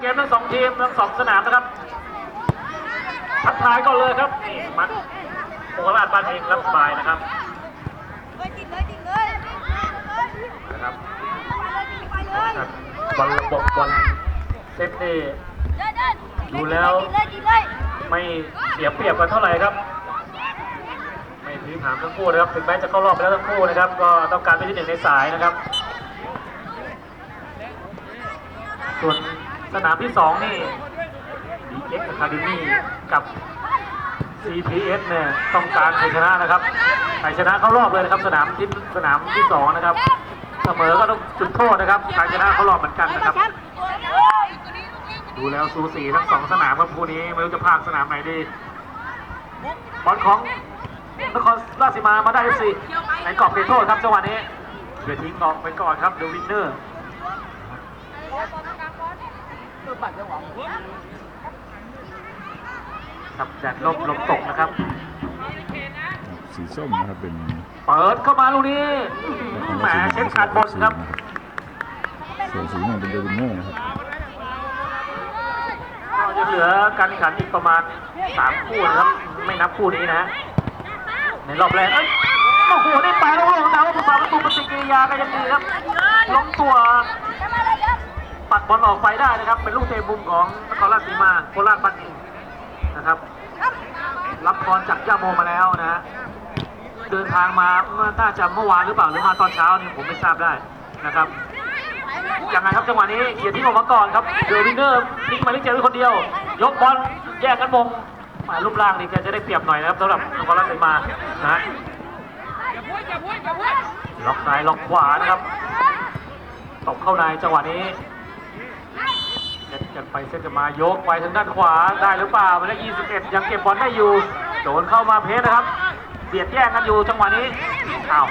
เกมทั้งสองทีมทั้งสองสนามนะครับทักทายก่อนเลยครับนี่มันโคราชบ้านเองรับสบายนะครับเลยจิตเลยจิตเลยนะครับไปเลบอลระบบบอลเซฟนี่ดูแล้วไม่เสียเปรียบกันเท่าไหร่ครับ ไม่ถือถามทั้งคู่นะครับ ถึงแม้จะเข้ารอบไปแล้วทั้งคู่นะครับ ก็ต้องการเป็นที่หนึ่งในสายนะครับ ส่วน สนามที่สองนี่ DX Academy กับ CPS เนี่ยต้องการชัยชนะนะครับใครชนะเข้ารอบเลยนะครับ สนามที่สนามที่สองนะครับ เสมอก็ต้องจุดโทษนะครับใครชนะเข้ารอบเหมือนกันนะครับ ดูแล้วสูสีทั้งสองสนามครับคู่นี้ไม่รู้จะพากสนามไหนดีบอลของนครราชสีมามาได้สิในกรอบเขตโทษครับจังหวะนี้เดี๋ยวทิ้งออกไปก่อนครับเดวินเนอร์ ครับแดดลมลมตกนะครับ สีส้มนะครับเป็นเปิดเข้ามาลูกนี้แหมเช็คขาดบอลครับส่วนสีม่วงเป็นเดวินเนอร์นะครับก็จะเหลือการแข่งขันอีกประมาณ3คู่นะครับ ไม่นับคู่นี้นะฮะในรอบแรกเอ้ยโอ้โหได้ไปแล้วโอ้โหแต่ว่าผู้สาประตูปฏิกิริยาก็ยังดีครับล้มตัว ปัดบอลออกไปได้นะครับ เป็นลูกเตะมุมของนครราชสีมาโคราชบัณฑิตนะครับ รับบอลจากย่าโมมาแล้วนะฮะเดินทางมาเมื่อน่าจะเมื่อวานหรือเปล่าหรือมาตอนเช้านี่ผมไม่ทราบได้นะครับยังไงครับจังหวะนี้เหยียดทิ้งออกมาก่อนครับเดอวินเนอร์ทิ้งมาลิเจอร์คนเดียว ยกบอลแยกกันมงมารูปร่างนี่แกจะได้เปรียบหน่อยนะครับสำหรับนครราชสีมานะฮะล็อกซ้ายล็อกขวานะครับตบเข้าในจังหวะนี้ เซตกันไปเซตกันมายกไปทางด้านขวาได้หรือเปล่าหมายเลข21 ยังเก็บบอลได้อยู่ โดนเข้ามาเพชรนะครับ เบียดแย่งกันอยู่จังหวะนี้อ้าว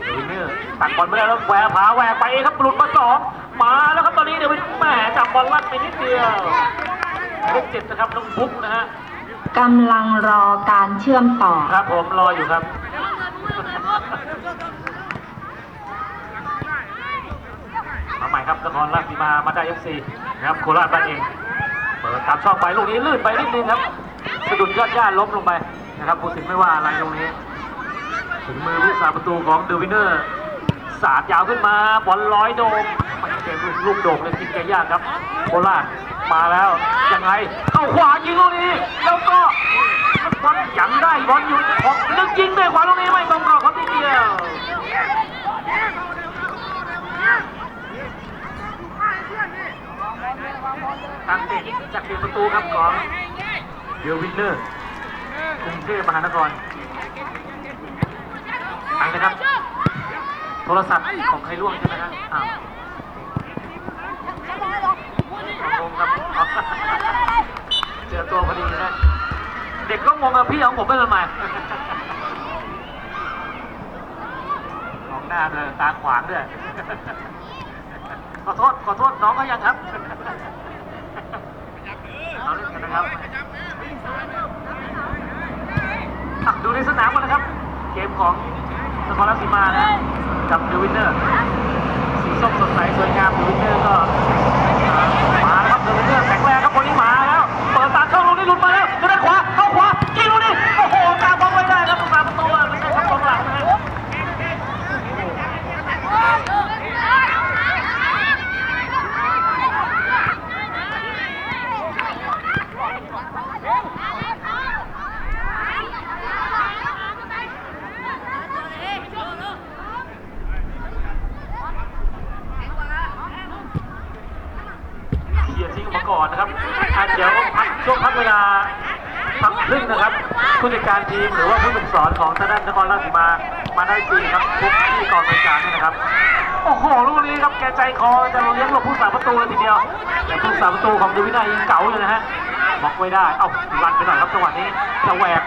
เดวินเนอร์ตัดบอลไม่ได้แล้วแหวกผาแหวกไปเองครับหลุดมาสองมาแล้วครับตอนนี้เดวินแหมจับบอลลั่นไปนิดเดียวเลขเจ็ดนะครับน้องบุ๊กนะฮะกำลังรอการเชื่อมต่อ ครับผมรออยู่ครับ มาใหม่ครับนครราชสีมามาได้เอฟซีนะครับโคราชบ้านเองเปิดตามช่องไปลูกนี้ลื่นไปนิดนึงครับสะดุดยอดหญ้าล้มลงไปนะครับผู้สินไม่ว่าอะไรตรงนี้ถึงมือผู้สาประตูของเดวินเนอร์สาดยาวขึ้นมาบอลร้อยโดมเกมลูกโด่งเลยกินแกยากครับ โคราชมาแล้วยังไงเข้าขวายิงลูกนี้ แล้วก็บอลยังได้บอลอยู่ของนึกยิงด้วยขวาลูกนี้ไม่ตรงกรอบครับทีเดียว ตั้งเตะจากเดียประตูครับของเดวินเนอร์กรุงเทพมหานครไปนะครับ โทรศัพท์ของใครร่วงใช่ไหมครับอ้าวงงครับเจอตัวพอดีนะเด็กก็งงอะพี่ของผมเป็นทำไมมองหน้าเลยตาขวางด้วยขอโทษ ขอโทษน้องก็ยังครับ เราเล่นกันนะครับดูในสนามกันนะครับ เกมของนครราชสีมานะกับเดวินเนอร์สีส้มสดใสสวยงามเดวินเนอร์ก็มาแล้วครับเดวินเนอร์แข็งแรงครับคนนี้มาแล้ว เปิดตาเข้าลูกนี้หลุดมาแล้วจะได้ขวาเข้าขวายิงลูกนี้โอ้โหกาบอลไม่ได้ครับสามประตูอะไม่ใช่ครับกองหลังนะฮะเหยียดทิ้งออก มาก่อนนะครับอะเดี๋ยวพักช่วงพักเวลาพักครึ่งนะครับผู้จัดการทีมหรือว่าผู้ฝึกสอนของทางด้านนครราชสีมามาได้จริงครับทุกที่กองบริการนี่นะครับโอ้โหลูกนี้ครับแกใจคอจะเลี้ยงหลบผู้สาประตูเลยทีเดียวแต่ผู้สาประตูของเดวินายิงเก๋าเลยนะฮะบล็อกไว้ได้เอ้ารันไปหน่อยครับจังหวะนี้จะแหวก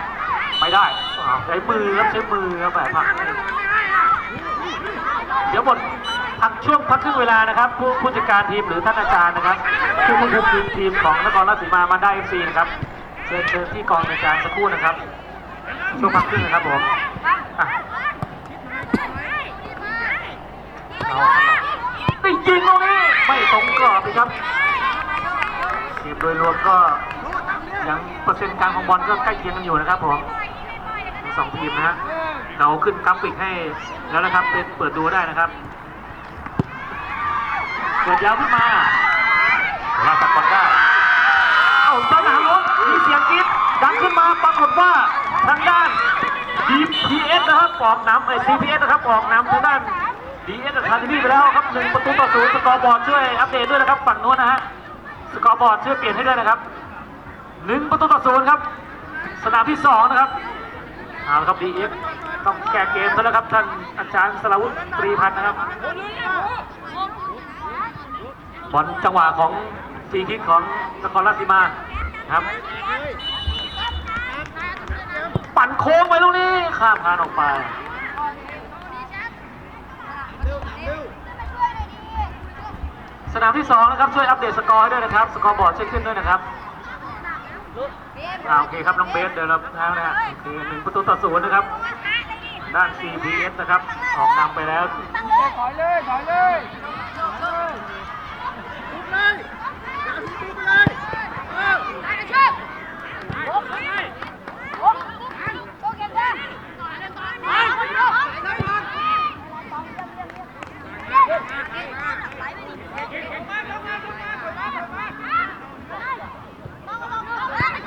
ไม่ได้ใช้มือครับใช้มือครับแบบพักเดี๋ยวหมด พักช่วงพักครึ่งเวลานะครับ ผู้ผู้จัดการทีมหรือท่านอาจารย์นะครับผู้ควบคุมทีมทีมของนครราชสีมามาได้เอฟซีนะครับเชิญเชิญที่กองในการสักครู่นะครับช่วงพักครึ่งนะครับผมอะเอาครับได้ยิงตรงนี้ไม่ตรงกรอบเลยครับดยรวมก็ยังเปอร์เซ็นต์การของบอลก็ใกล้เคียงกันอยู่นะครับผมสองทีมนะฮะเราขึ้นกราฟิกให้แล้วนะครับเป็นเปิดดูได้นะครับ เปิดยาวขึ้นมาเวลาตัดบอลได้เอ้าสนามรบมีเสียงกรี๊ดดังขึ้นมาปรากฏว่าทางด้าน DPS นะครับออกนำไอ้ CPS นะครับออกนำทางด้าน DS กับคาร์ดิบี้ไปแล้วครับหนึ่งประตูต่อศูนย์สกอร์บอร์ดช่วยอัปเดตด้วยนะครับฝั่งโน้นนะฮะสกอร์บอร์ดช่วยเปลี่ยนให้ด้วยนะครับหนึ่งประตูต่อศูนย์ครับ สนามที่สองนะครับเอาละครับ DF ต้องแก้เกมซะแล้วครับท่านอาจารย์สราวุฒิตรีพันธ์นะครับ บอลจังหวะของฟรีคิกของนครราชสีมาครับ ปั่นโค้งไปลูกนี้ข้ามคานออกไปสนามที่สองนะครับช่วยอัปเดตสกอร์ให้ด้วยนะครับสกอร์บอร์ดช่วยขึ้นด้วยนะครับอ่าโอเคครับน้องเบสเดินรับทางนะฮะโอเคหนึ่งประตูต่อศูนย์นะครับ ด้าน CPS นะครับ ออกนำไปแล้วถอยเลยถอยเลยลุกเลยลุกเลยเออ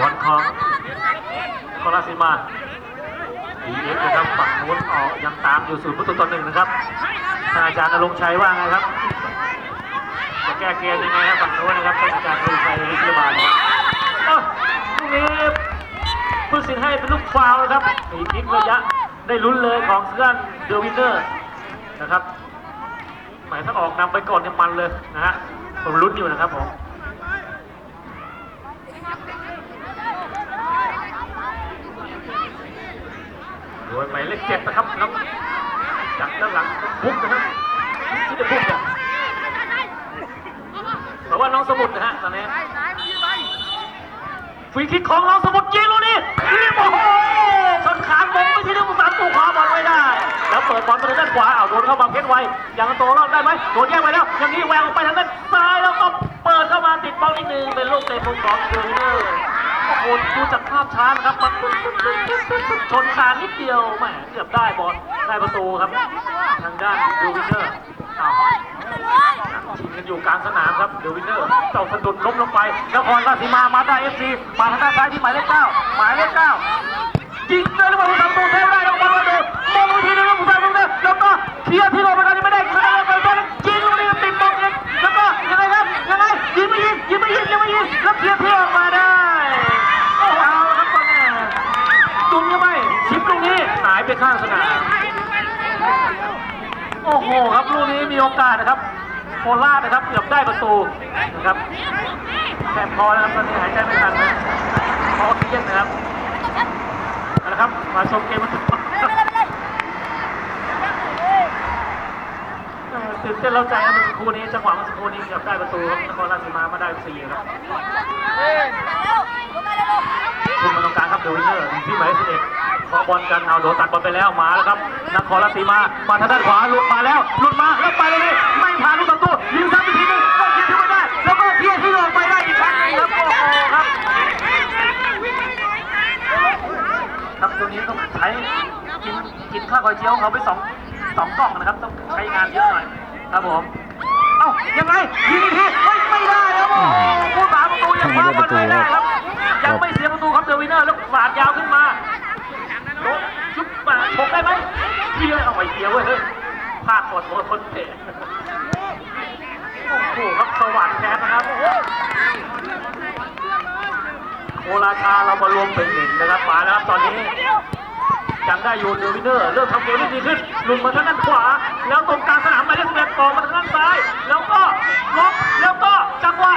บอล ของนคราชสีมาดีเอ็กนะครับฝั่งนู้นออกยังตามอยู่ศูนย์ประตูต่อหนึ่งนะครับท่านอาจารย์นรงค์ชัยว่าไงครับจะแก้เกมยังไงครับฝั่งนู้นนะครับท่านอาจารย์นรงค์ชัยวิทยาบาลนะครับเอ้าลูกนี้ผู้สินให้เป็นลูกฟาวนะครับอีกนิดระยะได้ลุ้นเลยของเพื่อนเดอะวินเนอร์นะครับหมายถ้าออกนำไปก่อนเนี่ยมันเลยนะฮะผมลุ้นอยู่นะครับผม โดยหมายเลขเจ็ดนะครับน้องจากด้านหลังพุกนะครับที่จะพุกเนี่ยแต่ว่าน้องสมุดนะฮะตอนนี้ฟรีคิกของน้องสมุดยิงลูกนี้ยิงโอ้โหชนขางบงไม่ที่นึกสามตูขวาบอลไว้ได้ แล้วเปิดบอลไปทางด้านขวาเอาโดนเข้ามาเพชรไว้ยังโตรอดได้ไหมโดนแย่งไปแล้ว อย่างนี้แหวกออกไปทางด้านซ้ายแล้วก็เปิดเข้ามาติดบอลอีกหนึ่งเป็นลูกเตะมุมของเดอร์ วินเนอร์โอ้โหดูจากภาพช้านะครับมันชนคานนิดเดียวแหมเกือบได้บอลได้ประตูครับ ทางด้านเดอร์วินเนอร์ชิงกันอยู่กลางสนามครับเดวินเนอร์เจ้าสะดุดล้มลงไปนครราชสีมามาได้เอฟซีมาทางด้านซ้ายที่หมายเลขเก้าหมายเลขเก้ายิงเลยหรือเปล่าผู้ทำตัวเทวได้แล้วบอลมาโดนมองอีกทีนึงผู้ทำตัวเทวแล้วก็เคลียร์ที่โดนไปกันยังไม่ได้ใครเอาไปบอลยิงลูกนี้ติดบอลเองแล้วก็ยังไงครับยังไงยิงไม่ยิงยิงไม่ยิงยิงไม่ยิงแล้วเคลียร์ที่ออกมาได้โอ้โหเอาละครับตอนนี้จุ่มยังไงชิปลูกนี้หายไป ข้างสนาม โอ้โหครับลูกนี้มีโอกาสนะครับโคราชนะครับเกือบได้ประตูนะครับแสบคอนะครับตอนนี้หายใจไม่ทันนะคอออกซิเจนนะครับเอาละครับมาชมเกมกันต่อเออตื่นเต้นเร้าใจนะเมื่อสักครู่นี้จังหวะเมื่อสักครู่นี้เกือบได้ประตูครับนครราชสีมามาได้สี่ครับคุณมาตรงกลางครับเดอะวินเนอร์ที่หมายเลขสิบเอ็ด ขอบอลกันเอาโดนตัดบอลไปแล้วมาแล้วครับนครราชสีมามาทางด้านขวาหลุดมาแล้วหลุดมาแล้วไปเลยไม่ผ่านลูกประตูยิงซ้ำอีกทีนึงก็ยิงที่ไม่ได้ แล้วก็เคลียร์ที่ออกไปได้อีกครั้งนึงครับโอ้โหครับครับตัวนี้ต้องใช้กินกินข้าวคอยเจียวเขาไปสองสองกล่องนะครับต้องใช้งานเยอะหน่อยครับผมเอ้ายังไงยิงอีกทีเฮ้ยไม่ได้ครับโอ้โหผู้สาประตูยังคว้าบอลไม่ได้ครับยังไม่เสียประตูครับเดอวินเนอร์แล้วสาดยาวขึ้นมาโดนชุบมาชกได้ไหม เคลียเอาไว้เคลียเว้ยเฮ้ยพลาดกดโดคนเตะโอ้โหครับสว่างแคสนะครับโอราชาเรามารวมเป็นหนึ่งนะครับมาแล้วครับตอนนี้ยังได้อยู่เดอะวินเนอร์เริ่มทำเกมได้ดีขึ้นลุดมาทางด้านขวา แล้วตรงกลางสนามมาเลขสิบเอ็ดต่อมาทางด้านซ้าย แล้วก็ล็อกแล้วก็จังหวะ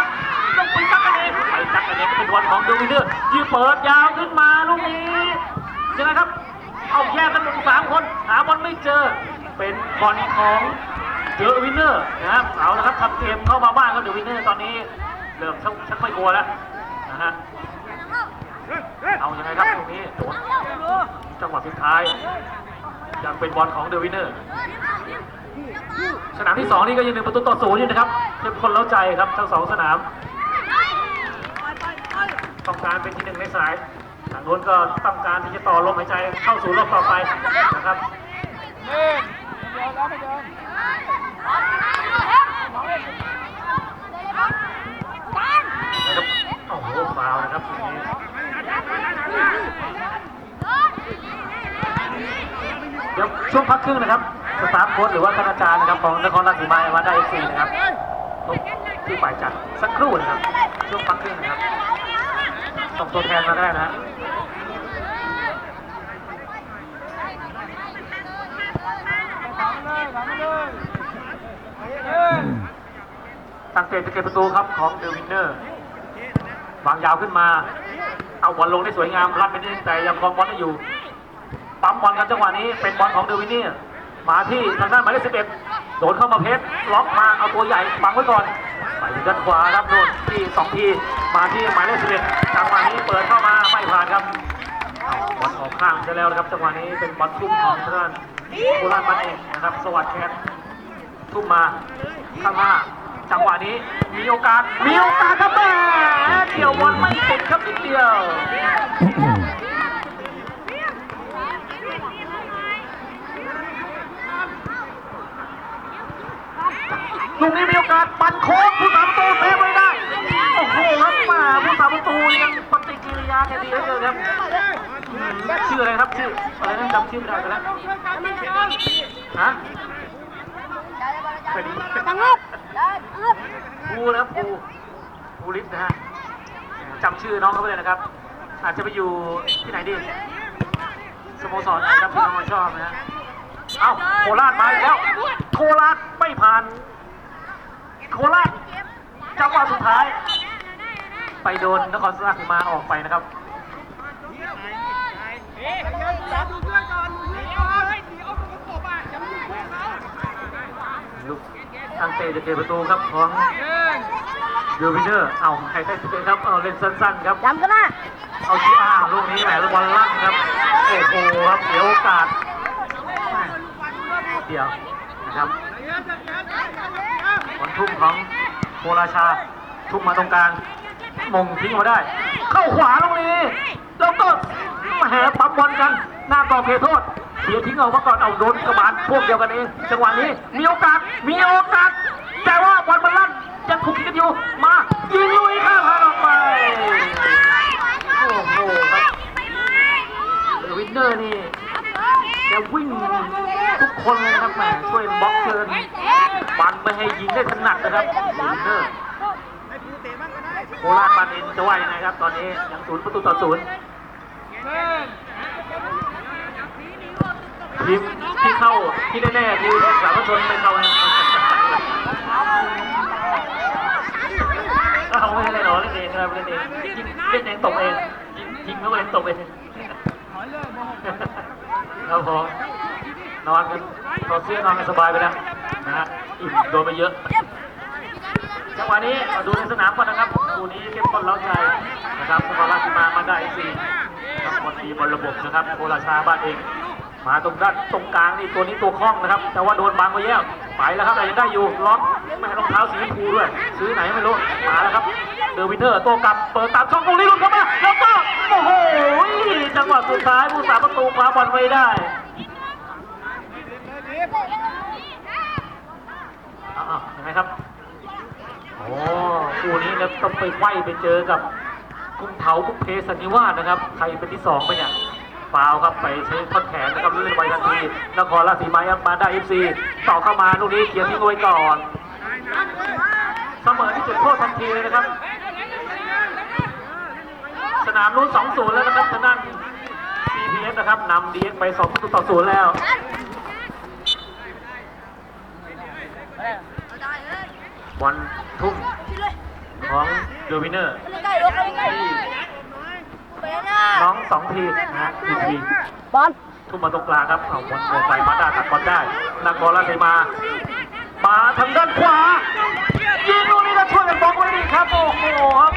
ต้องไปจักกันเองไปจักกันเองเป็นวันของเดวินเนอร์ยืนเปิดยาวขึ้นมาลูกนี้ยังไงครับ เอาแยกกันเป็นสามคนหาบอลไม่เจอ เป็นบอลของเดอะวินเนอร์นะครับเอาละครับทำเกมเข้ามาบ้านครับเดอะวินเนอร์ตอนนี้เริ่มชักชักไม่กลัวแล้วนะฮะเอายังไงครับตรงนี้โดนจังหวะสุดท้ายยังเป็นบอลของเดอะวินเนอร์สนามที่สองนี่ก็ยังหนึ่งประตูต่อศูนย์อยู่นะครับเข้มข้นเล้าใจครับทั้งสองสนามต้องการเป็นที่หนึ่งในสายทางโน้นก็ต้องการที่จะต่อลมหายใจเข้าสู่รอบต่อไปนะครับ นเดินแล้วไม่เดินนะครับโอ้โหฟาวล์นะครับทีนี้เดี๋ยวช่วงพักครึ่งนะครับ สตาฟโค้ชหรือว่าท่านอาจารย์นะครับของนครราชสีมามาได้เอฟซีนะครับทุกที่ฝ่ายจัดสักครู่นะครับ ช่วงพักครึ่งนะครับส่งตัวแทนมาได้นะฮะ ถามเลยถามเลยเดินตั้งเตะจะเก็บประตูครับของเดอะวินเนอร์วางยาวขึ้นมา เอาบอลลงได้สวยงามรับไปนิดแต่ยังครองบอลได้อยู่ ปั๊มบอลกันจังหวะนี้เป็นบอลของเดอะวินเนอร์มาที่ทางด้านหมายเลขสิบเอ็ดโดนเข้ามาเพชรล็อกมาเอาตัวใหญ่บังไว้ก่อนไปด้านขวาครับโน่นที่สองทีมาที่หมายเลขสิบเอ็ดจังหวะนี้เปิดเข้ามาไม่ผ่านครับบอลออกข้างซะแล้วนะครับจังหวะนี้เป็นบอลทุ่มของทางด้าน โคราชมันเองนะครับ สวัสดิ์แคททุ่มมาข้างหน้าจังหวะนี้มีโอกาสมีโอกาสครับแม่เกี่ยวบอลไม่ติดครับนิดเดียวลูกนี้มีโอกาสปันโค้งผู้สาประตูเซฟไว้ได้โอ้โหครับมาผู้สาประตูยังปฏิกิริยาแกดีเหลือเกินครับ ชื่ออะไรครับชื่ออะไรนั่นจำชื่อไม่ได้ไปแล้วฮะไปดีตังงบได้อึบภูนะครับภูภูริศนะฮะจำชื่อน้องเขาไปเลยนะครับ อาจจะไปอยู่ที่ไหนดีสโมสรไหนครับที่น้องชอบนะฮะเอ้าโคราชมาอีกแล้วโคราชไม่ผ่าน โคราชจังหวะสุดท้าย ไปโดนนครราชสีมาออกไปนะครับ จับดูกตัวกบอะอย่ามายุ่งเขาลูกทางเตะจะเก็บประตูครับของเดินเดอร์วินเนอร์ เอาใครได้สเอ็ดครับ เอาเล่นสั้นๆครับจำกันนะเอาที่อ้าลูกนี้แหมลูกบอลลั่นครับ โอ้โหครับเสียโอกาสเดียวนะครับบอลทุ่มของโคราชา ทุ่มมาตรงกลางมงทิ้งมาได้ เข้าขวาลูกนี้ แล้วก็ แหปั๊มบอลกัน หน้ากรอบเขตโทษเสียทิ้งเอามาก่อนเอาโดนกระบาดพวกเดียวกันเองจังหวะนี้มีโอกาสมีโอกาส แต่ว่าบอลมันลั่นยังถูกยิงกันอยู่มายิงลุยข้ามผ่านออกไปโอ้โหครับเดอะวินเนอร์นี่แกวิ่งทุกคนเลยนะครับแหมช่วยบล็อกเชิญบันไม่ให้ยิงได้ถนัดนะครับเดอะวินเนอร์โคราชบันเองจะว่ายังไงครับ ตอนนี้ยังศูนย์ประตูต่อศูนย์เดิน ทีมที่เข้าที่แน่ๆคือสามชนไม่เข้าเอาไม่ให้เลยเหรอเล่นเองครับเล่นเองเล่นเองตกเองยิงยิงแล้วเองตกเองเลยโมโหครับผมนอนกันถอดเสื้อนอนกันสบายไปแล้วนะฮะอิ่มโดนไปเยอะจังหวะนี้มาดูในสนามก่อนนะครับคู่นี้เข้มข้นเล้าใจนะครับนครราชสีมามาได้เอซีนะครับอลดีบอลระบบนะครับโคราชาบ้านเอง มาตรงด้านตรงกลางนี่ตัวนี้ตัวคล่องนะครับ แต่ว่าโดนบังไปแย่ไปแล้วครับแต่ยังได้อยู่ล็อกไม่ให้รองเท้าสีชมพูด้วย ซื้อไหนไม่รู้มาแล้วครับเดอร์วินเทอร์โตกลับเปิดตามช่องตรงนี้ลุดเข้ามาแล้วก็โอ้โหจังหวะสุดท้ายผู้สาประตูคว้าบอลไว้ได้อ้าวๆยังไงครับโอ้คู่นี้นี่ยต้องไปไขว้ไปเจอกับ กุ้งเผากุ้งเพสันนิวาสนะครับ ใครเป็นที่สองไปเนี่ยฟาวครับไปใช้ท่อนแขนนะครับลื่นไปทันทีนครราชสีมายังมาได้เอฟซีต่อเข้ามาลูกนี้เขียนทิ้งไว้ก่อนเสมอที่จุดโทษทันทีเลยนะครับ สนามรุ่น2อศูน2-0แล้วนะครับทางด้าน CPS นะครับนำ DX ไป2ประตูต่อ0แล้วบอลทุ่มของ ดอร์วินเนอร์ ใกล้รถใกล้ไปนะน้องสองทีนะฮะทีทีบอลทุ่มมาตรงกลางครับเอาบอลโดนไปมาได้ตัดบอลได้นักบอลราชสีมามาทางด้านขวายิงลูกนี้แล้วช่วยกันบล็อกไว้ดีครับโอ้โหครับ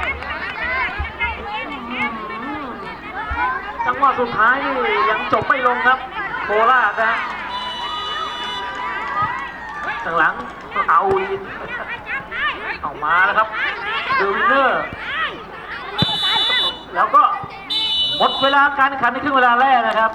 จังหวะสุดท้ายนี่ยังจบไม่ลงครับโคราชนะทางหลังเอาอีก เอามาแล้วครับเดวินเนอร์แล้วก็หมดเวลาการแข่งขันในครึ่งเวลาแรกนะครับ